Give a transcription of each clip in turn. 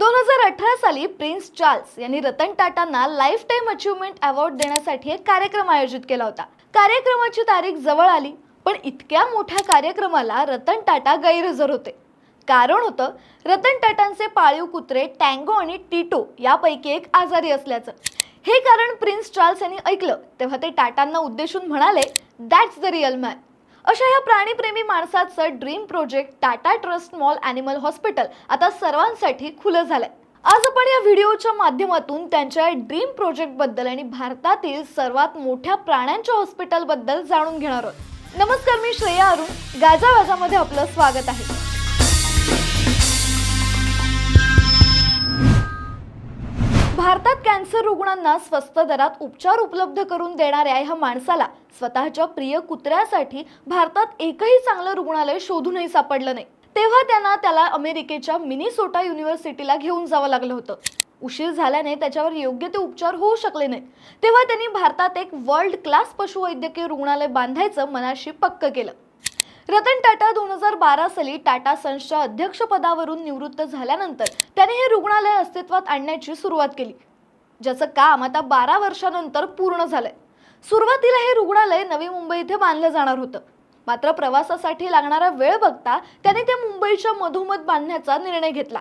दोन हजार अठरा साली प्रिन्स चार्ल्स यांनी रतन टाटांना लाईफ टाईम अचीवमेंट अवॉर्ड देण्यासाठी एक कार्यक्रम आयोजित केला होता. कार्यक्रमाची तारीख जवळ आली पण इतक्या मोठ्या कार्यक्रमाला रतन टाटा गैरहजर होते. कारण होतं रतन टाटांचे पाळीव कुत्रे टँगो आणि टिटो यापैकी एक आजारी असल्याचं. हे कारण प्रिन्स चार्ल्स यांनी ऐकलं तेव्हा ते टाटांना उद्देशून म्हणाले दॅट्स द रिअल मॅन अशा या प्राणीप्रेमी माणसाचं dream project Tata trust small animal hospital आता सर्वांसाठी खुलं झालंय. आज आपण या व्हिडिओच्या माध्यमातून त्यांच्या ड्रीम प्रोजेक्टबद्दल आणि भारतातील सर्वात मोठ्या प्राण्यांच्या हॉस्पिटलबद्दल जाणून घेणार आहोत. नमस्कार मी श्रेया अरुण. गाजा वाजामध्ये आपलं स्वागत आहे. भारतात कॅन्सर रुग्णांना स्वस्त दरात उपचार उपलब्ध करून देणाऱ्या ह्या माणसाला स्वतःच्या प्रिय कुत्र्यासाठी भारतात एकही चांगलं रुग्णालय शोधूनही सापडलं नाही. तेव्हा त्यांना त्याला अमेरिकेच्या मिनिसोटा युनिव्हर्सिटीला घेऊन जावं लागलं होतं. उशीर झाल्याने त्याच्यावर योग्य ते उपचार होऊ शकले नाही तेव्हा त्यांनी भारतात एक वर्ल्ड क्लास पशुवैद्यकीय रुग्णालय बांधायचं मनाशी पक्क केलं. रतन टाटा दोन हजार बारा साली टाटा सन्सच्या अध्यक्षपदावरून निवृत्त झाल्यानंतर त्याने हे रुग्णालय अस्तित्वात आणण्याची सुरुवात केली ज्याचं काम आता बारा वर्षानंतर पूर्ण झालंय. सुरुवातीला हे रुग्णालय नवी मुंबई इथे बांधलं जाणार होतं. मात्र प्रवासासाठी लागणारा वेळ बघता त्याने ते मुंबईच्या मधोमध बांधण्याचा निर्णय घेतला.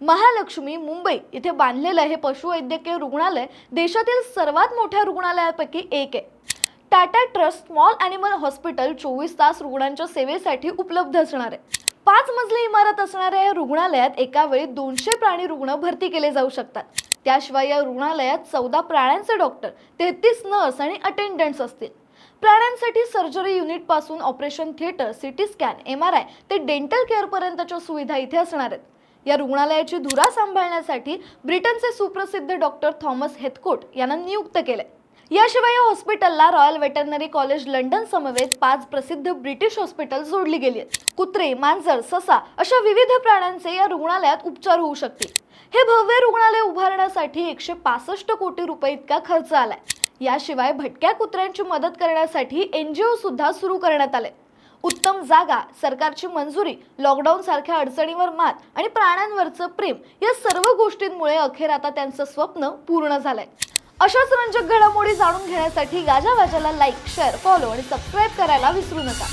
महालक्ष्मी मुंबई इथे बांधलेलं हे पशुवैद्यकीय रुग्णालय देशातील सर्वात मोठ्या रुग्णालयापैकी एक आहे. Tata trust small animal hospital चोवीस तास रुग्णांच्या सेवेसाठी उपलब्ध असणार आहे. पाच मजली इमारत असणाऱ्या या रुग्णालयात एका वेळी दोनशे प्राणी रुग्ण भरती केले जाऊ शकतात. त्याशिवाय या रुग्णालयात चौदा प्राण्यांचे डॉक्टर तेहतीस नर्स आणि अटेंडंट्स असतील. प्राण्यांसाठी surgery युनिटपासून operation theatre CT scan M R I ते डेंटल केअरपर्यंतच्या सुविधा इथे असणार आहेत. या रुग्णालयाची धुरा सांभाळण्यासाठी ब्रिटनचे सुप्रसिद्ध डॉक्टर थॉमस हेथकोट यांना नियुक्त केलंय. याशिवाय या हॉस्पिटलला रॉयल वेटरनरी कॉलेज लंडन समवेत पाच प्रसिद्ध ब्रिटिश हॉस्पिटल जोडली गेली आहेत. कुत्रे मांजर ससा अशा विविध प्राण्यांचे या रुग्णालयात उपचार होऊ शकतील. हे भव्य रुग्णालय उभारण्यासाठी एकशे पासष्ट कोटी रुपये इतका खर्च आलाय. याशिवाय भटक्या कुत्र्यांची मदत करण्यासाठी एनजीओ सुद्धा सुरू करण्यात आले. उत्तम जागा सरकारची मंजुरी लॉकडाऊन सारख्या अडचणीवर मात आणि प्राण्यांवरचं प्रेम या सर्व गोष्टींमुळे अखेर आता त्यांचं स्वप्न पूर्ण झालंय. अशाच रंजक घडामोडी जाणून घेण्यासाठी गाजावाजाला लाईक शेअर फॉलो आणि सबस्क्राईब करायला विसरू नका.